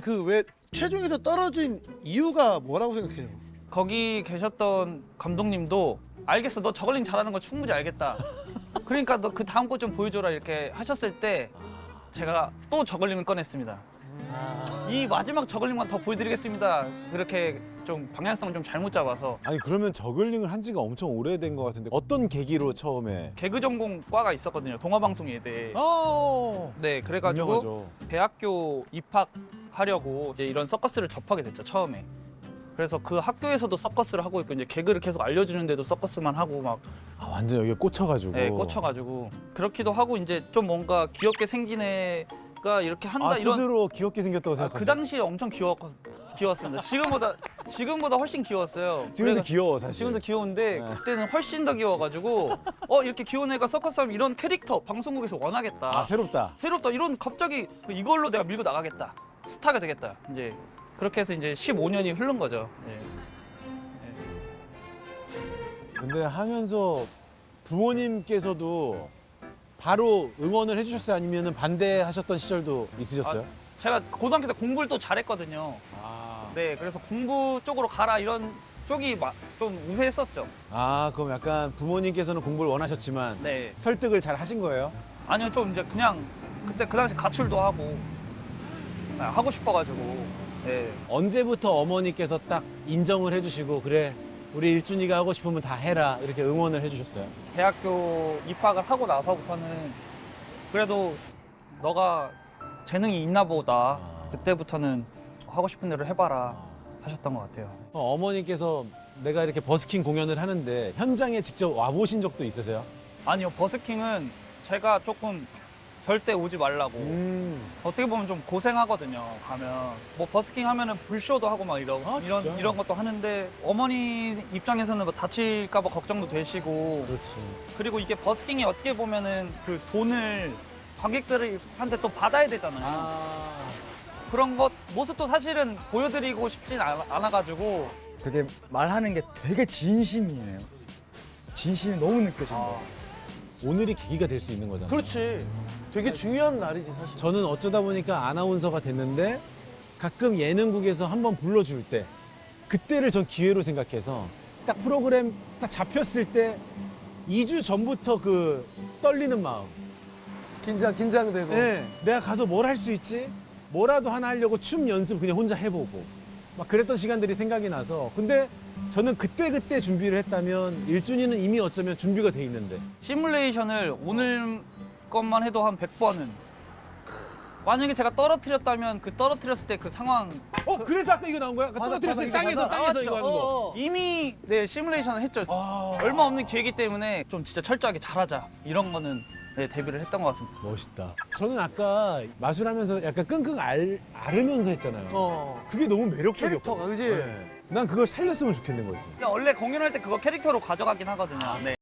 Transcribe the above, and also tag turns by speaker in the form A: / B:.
A: 그 왜 최종에서 떨어진 이유가 뭐라고 생각해요?
B: 거기 계셨던 감독님도 알겠어 너 저글링 잘하는 거 충분히 알겠다 그러니까 너 그 다음 거 좀 보여줘라 이렇게 하셨을 때 제가 또 저글링을 꺼냈습니다 이 마지막 저글링만 더 보여드리겠습니다 그렇게 좀 방향성을 좀 잘못 잡아서
C: 아니 그러면 저글링을 한 지가 엄청 오래된 것 같은데 어떤 계기로 처음에?
B: 개그 전공 과가 있었거든요 동아방송예대
C: 어.
B: 네 그래가지고
C: 유명하죠.
B: 대학교 입학 하려고 이제 이런 서커스를 접하게 됐죠 처음에 그래서 그 학교에서도 서커스를 하고 있고 이제 개그를 계속 알려주는데도 서커스만 하고 막
C: 아, 완전 여기에 꽂혀가지고.
B: 네, 꽂혀가지고 그렇기도 하고 이제 좀 뭔가 귀엽게 생긴 애가 이렇게 한다
C: 아,
B: 이런
C: 스스로 귀엽게 생겼다고
B: 아,
C: 생각하세요?
B: 그 당시에 엄청 귀여웠 귀여웠습니다. 지금보다 지금보다 훨씬 귀여웠어요.
C: 지금도
B: 그래가-
C: 귀여워 사실.
B: 지금도 귀여운데
C: 네.
B: 그때는 훨씬 더 귀여워가지고 어 이렇게 귀여운 애가 서커스 하면 이런 캐릭터 방송국에서 원하겠다.
C: 아 새롭다.
B: 새롭다 이런 갑자기 이걸로 내가 밀고 나가겠다. 스타가 되겠다. 이제 그렇게 해서 이제 15년이 흐른 거죠. 예.
C: 근데 하면서 부모님께서도 바로 응원을 해주셨어요? 아니면 반대하셨던 시절도 있으셨어요?
B: 제가 고등학교 때 공부를 또 잘했거든요.
C: 아,
B: 네, 그래서 공부 쪽으로 가라 이런 쪽이 막좀 우세했었죠.
C: 아 그럼 약간 부모님께서는 공부를 원하셨지만
B: 네,
C: 설득을 잘 하신 거예요?
B: 아니요 좀 이제 그냥 그때 그 당시 가출도 하고 네, 하고 싶어가지고 네.
C: 언제부터 어머니께서 딱 인정을 해주시고 그래 우리 일준이가 하고 싶으면 다 해라 이렇게 응원을 해주셨어요?
B: 대학교 입학을 하고 나서부터는 그래도 너가 재능이 있나 보다. 그때부터는 하고 싶은 대로 해봐라 하셨던 것 같아요.
C: 어, 어머니께서 내가 이렇게 버스킹 공연을 하는데 현장에 직접 와보신 적도 있으세요?
B: 아니요 버스킹은 제가 조금 절대 오지 말라고
C: 음.
B: 어떻게 보면 좀 고생하거든요. 가면 뭐 버스킹 하면은 불쇼도 하고 막 이런
C: 아,
B: 이런
C: 진짜?
B: 이런 것도 하는데 어머니 입장에서는 뭐 다칠까봐 걱정도 되시고
C: 그렇지.
B: 그리고 이게 버스킹이 어떻게 보면은 그 돈을 관객들한테 또 받아야 되잖아요.
C: 아.
B: 그런 것 모습도 사실은 보여드리고 싶진 않- 않아가지고
D: 되게 말하는 게 되게 진심이에요. 진심이 너무 느껴진다.
B: 아,
C: 오늘이 계기가 될 수 있는 거잖아요.
A: 그렇지. 되게 중요한 날이지 사실.
C: 저는 어쩌다 보니까 아나운서가 됐는데 가끔 예능국에서 한번 불러줄 때 그때를 전 기회로 생각해서 딱 프로그램 딱 잡혔을 때 2주 전부터 그 떨리는 마음.
A: 긴장 긴장되고.
C: 네, 내가 가서 뭘 할 수 있지? 뭐라도 하나 하려고 춤 연습 그냥 혼자 해보고 막 그랬던 시간들이 생각이 나서 근데 저는 그때 그때 준비를 했다면 일준이는 이미 어쩌면 준비가 돼 있는데
B: 시뮬레이션을 오늘 것만 해도 한 100번은 만약에 제가 떨어뜨렸다면 그 떨어뜨렸을 때 그 상황
C: 어 그래서 아까 이거 나온 거야? 아까
A: 바닥,
C: 떨어뜨렸을 때
A: 바닥,
C: 땅에서
A: 바닥.
C: 땅에서 이거 하는 거.
A: 어, 어.
B: 이미 네 시뮬레이션을 했죠.
C: 아.
B: 얼마 없는 기회이기 때문에 좀 진짜 철저하게 잘하자 이런 거는 네, 데뷔를 했던 것 같습니다.
C: 멋있다. 저는 아까 마술하면서 약간 끙끙 알, 앓으면서 했잖아요.
A: 어.
C: 그게 너무 매력적이었고.
A: 캐릭터가, 그지?
C: 난 그걸 살렸으면 좋겠는 거지.
B: 원래 공연할 때 그거 캐릭터로 가져가긴 하거든요. 네.